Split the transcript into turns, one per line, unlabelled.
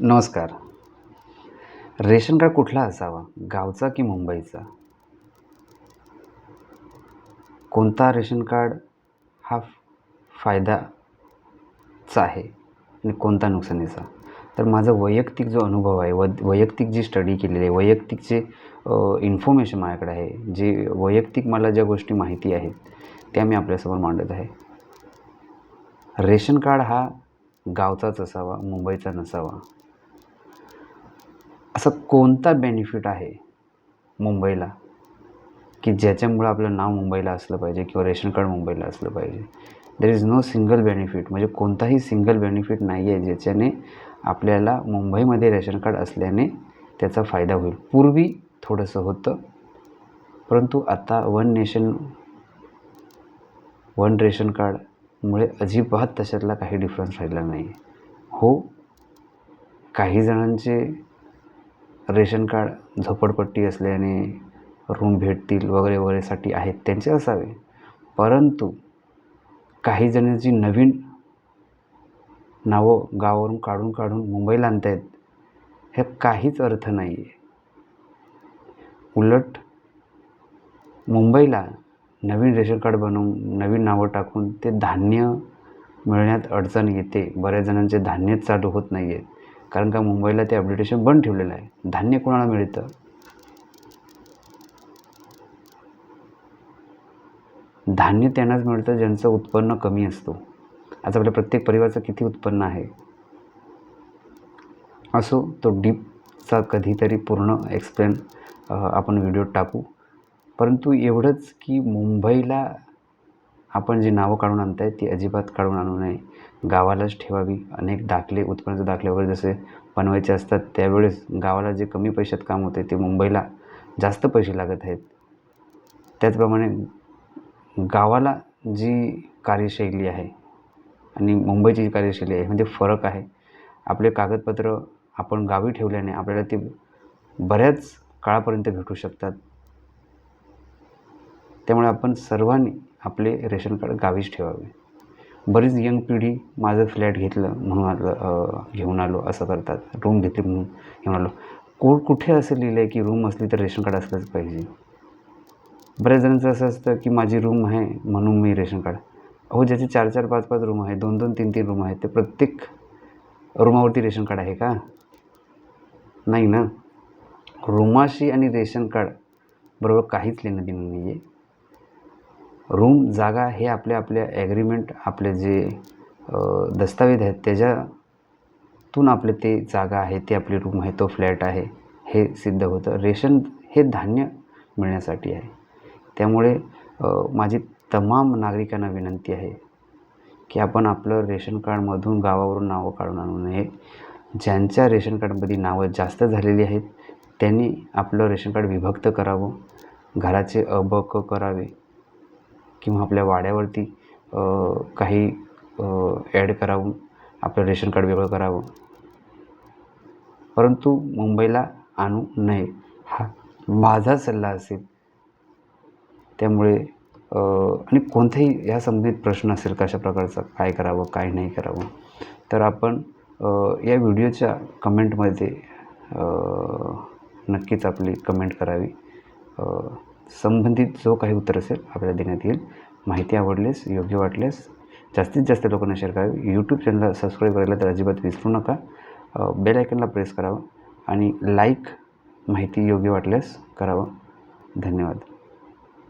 नमस्कार. Ration card कुठला असावा? गावचा की मुंबईचा? कोणता रेशन कार्ड हा फायदाचा आहे आणि कोणता नुकसानीचा? तर माझा वैयक्तिक जो अनुभव आहे व वैयक्तिक जी स्टडी केलेली आहे वैयक्तिक जे इन्फॉर्मेशन माझ्याकडे आहे जे वैयक्तिक मला ज्या गोष्टी माहिती आहेत त्या मी आपल्यासमोर मांडत आहे. रेशन कार्ड हा गावचाच असावा मुंबईचा नसावा. असा कोणता बेनिफिट आहे मुंबईला? की ज्याच्यामुळं आपलं नाव मुंबईला असलं पाहिजे किंवा रेशन कार्ड मुंबईला असलं पाहिजे? There is no single benefit म्हणजे कोणताही सिंगल बेनिफिट नाही आहे ज्याच्याने आपल्याला मुंबईमध्ये रेशन कार्ड असल्याने त्याचा फायदा होईल. पूर्वी थोडंसं होतं परंतु आता वन नेशन वन रेशन कार्डमुळे अजिबात तशातला काही डिफरन्स राहिला नाही हो काही जणांचे रेशन कार्ड झोपडपट्टी असल्याने रूम भेटतील वगैरे वगैरेसाठी आहेत त्यांचे असावे. परंतु काही जणांची नवीन नावं गावावरून काढून काढून मुंबईला आणतायत हे काहीच अर्थ नाही आहे उलट मुंबईला नवीन रेशन कार्ड बनवून नवीन नावं टाकून ते धान्य मिळण्यात अडचण येते. बऱ्याच जणांचे धान्यच चालू होत नाही आहेत कारण का मुंबईला ते अपडेटेशन बंद ठेवलेलं आहे. धान्य कोणाला मिळतं? धान्य त्यांनाच मिळतं ज्यांचं उत्पन्न कमी असतो. आज आपल्या प्रत्येक परिवाराचं किती उत्पन्न आहे? असो तो डीपचा कधीतरी पूर्ण एक्सप्लेन आपण व्हिडिओ टाकू. परंतु एवढंच की मुंबईला आपण जी नावं काढून आणताय ती अजिबात काढून आणू नये. गावालाच ठेवावी. अनेक दाखले उत्पन्नाचे दाखले वगैरे जसे बनवायचे असतात त्यावेळेस गावाला जे कमी पैशात काम होते ते मुंबईला जास्त पैसे लागत आहेत. त्याचप्रमाणे गावाला जी कार्यशैली आहे आणि मुंबईची जी कार्यशैली आहे म्हणजे फरक आहे. आपले कागदपत्र आपण गावी ठेवल्याने आपल्याला ते बऱ्याच काळापर्यंत भेटू शकतात. त्यामुळे आपण सर्वांनी आपले रेशन कार्ड गावीच ठेवावे. बरीच यंग पिढी माझं फ्लॅट घेतलं म्हणून आलं घेऊन आलो असं करतात. रूम घेतली म्हणून घेऊन आलो. कोड कुठे असं लिहिलं आहे की रूम असली तर रेशन कार्ड असलंच पाहिजे? बऱ्याच जणांचं असं असतं की माझी रूम आहे म्हणून मी रेशन कार्ड. अहो ज्याचे चार चार पाच पाच रूम आहे दोन दोन तीन तीन रूम आहेत ते प्रत्येक रूमावरती रेशन कार्ड आहे का? नाही ना. रूमाशी आणि रेशन कार्ड बरोबर काहीच लेणं देणं नाही आहे रूम जागा हे आपल्या आपल्या ॲग्रीमेंट आपले जे दस्तावेज आहेत त्याच्यातून आपले ते जागा आहे ते आपली रूम आहे तो फ्लॅट आहे हे सिद्ध होतं. रेशन हे धान्य मिळण्यासाठी आहे. त्यामुळे माझी तमाम नागरिकांना विनंती आहे की आपण आपलं रेशन कार्डमधून गावावरून नावं काढून आणू नये. ज्यांच्या रेशन कार्डमध्ये नावं जास्त झालेली आहेत त्यांनी आपलं रेशन कार्ड विभक्त करावं. घराचे अबक करावे. किंवा आपल्या वाड्यावरती काही ॲड करावं आपलं रेशन कार्ड वेगळं करावं. परंतु मुंबईला आणू नये हा माझा सल्ला असेल. त्यामुळे आणि कोणताही या संबंधित प्रश्न असेल कशा प्रकारचा काय करावं काय नाही करावं तर आपण या व्हिडिओच्या कमेंटमध्ये नक्कीच आपली कमेंट करावी. संबंधित जो काही उत्तर असेल आपल्याला देण्यात येईल. माहिती आवडल्यास योग्य वाटल्यास जास्तीत जास्त लोकांना शेअर करावी. यूट्यूब चॅनलला सबस्क्राईब करायला तर अजिबात विसरू नका. बेल आयकनला प्रेस करावं आणि लाईक माहिती योग्य वाटल्यास करावं. धन्यवाद.